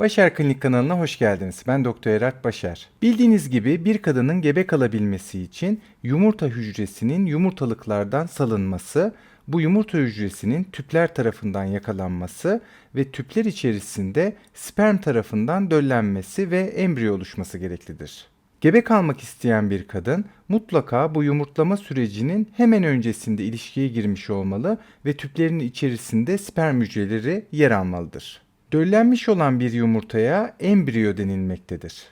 Başar Klinik kanalına hoş geldiniz. Ben Doktor Erat Başar. Bildiğiniz gibi bir kadının gebe kalabilmesi için yumurta hücresinin yumurtalıklardan salınması, bu yumurta hücresinin tüpler tarafından yakalanması ve tüpler içerisinde sperm tarafından döllenmesi ve embriyo oluşması gereklidir. Gebe kalmak isteyen bir kadın mutlaka bu yumurtlama sürecinin hemen öncesinde ilişkiye girmiş olmalı ve tüplerin içerisinde sperm hücreleri yer almalıdır. Döllenmiş olan bir yumurtaya embriyo denilmektedir.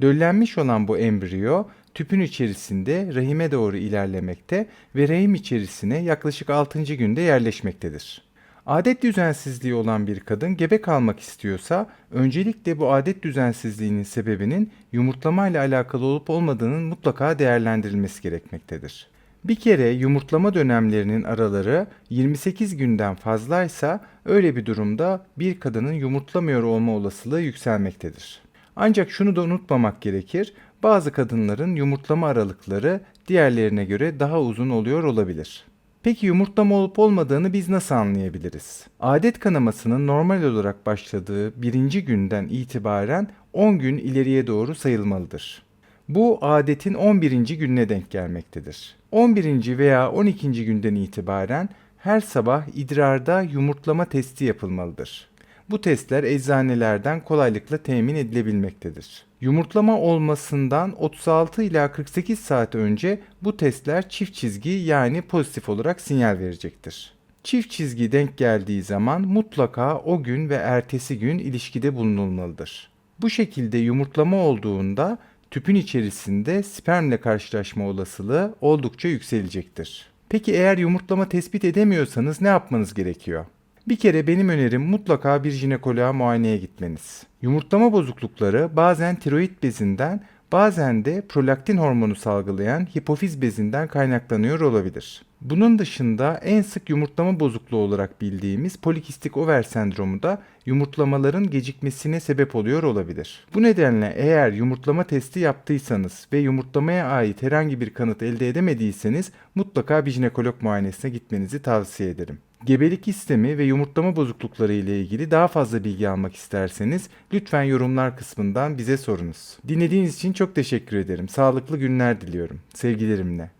Döllenmiş olan bu embriyo tüpün içerisinde rahime doğru ilerlemekte ve rahim içerisine yaklaşık 6. günde yerleşmektedir. Adet düzensizliği olan bir kadın gebe kalmak istiyorsa öncelikle bu adet düzensizliğinin sebebinin yumurtlama ile alakalı olup olmadığının mutlaka değerlendirilmesi gerekmektedir. Bir kere yumurtlama dönemlerinin araları 28 günden fazlaysa öyle bir durumda bir kadının yumurtlamıyor olma olasılığı yükselmektedir. Ancak şunu da unutmamak gerekir. Bazı kadınların yumurtlama aralıkları diğerlerine göre daha uzun oluyor olabilir. Peki yumurtlama olup olmadığını biz nasıl anlayabiliriz? Adet kanamasının normal olarak başladığı birinci günden itibaren 10 gün ileriye doğru sayılmalıdır. Bu adetin 11. gününe denk gelmektedir. 11. veya 12. günden itibaren her sabah idrarda yumurtlama testi yapılmalıdır. Bu testler eczanelerden kolaylıkla temin edilebilmektedir. Yumurtlama olmasından 36 ila 48 saat önce bu testler çift çizgi yani pozitif olarak sinyal verecektir. Çift çizgi denk geldiği zaman mutlaka o gün ve ertesi gün ilişkide bulunulmalıdır. Bu şekilde yumurtlama olduğunda tüpün içerisinde spermle karşılaşma olasılığı oldukça yükselecektir. Peki eğer yumurtlama tespit edemiyorsanız ne yapmanız gerekiyor? Bir kere benim önerim mutlaka bir jinekoloğa muayeneye gitmeniz. Yumurtlama bozuklukları bazen tiroid bezinden bazen de prolaktin hormonu salgılayan hipofiz bezinden kaynaklanıyor olabilir. Bunun dışında en sık yumurtlama bozukluğu olarak bildiğimiz polikistik over sendromu da yumurtlamaların gecikmesine sebep oluyor olabilir. Bu nedenle eğer yumurtlama testi yaptıysanız ve yumurtlamaya ait herhangi bir kanıt elde edemediyseniz mutlaka bir jinekolog muayenesine gitmenizi tavsiye ederim. Gebelik istemi ve yumurtlama bozuklukları ile ilgili daha fazla bilgi almak isterseniz lütfen yorumlar kısmından bize sorunuz. Dinlediğiniz için çok teşekkür ederim. Sağlıklı günler diliyorum. Sevgilerimle.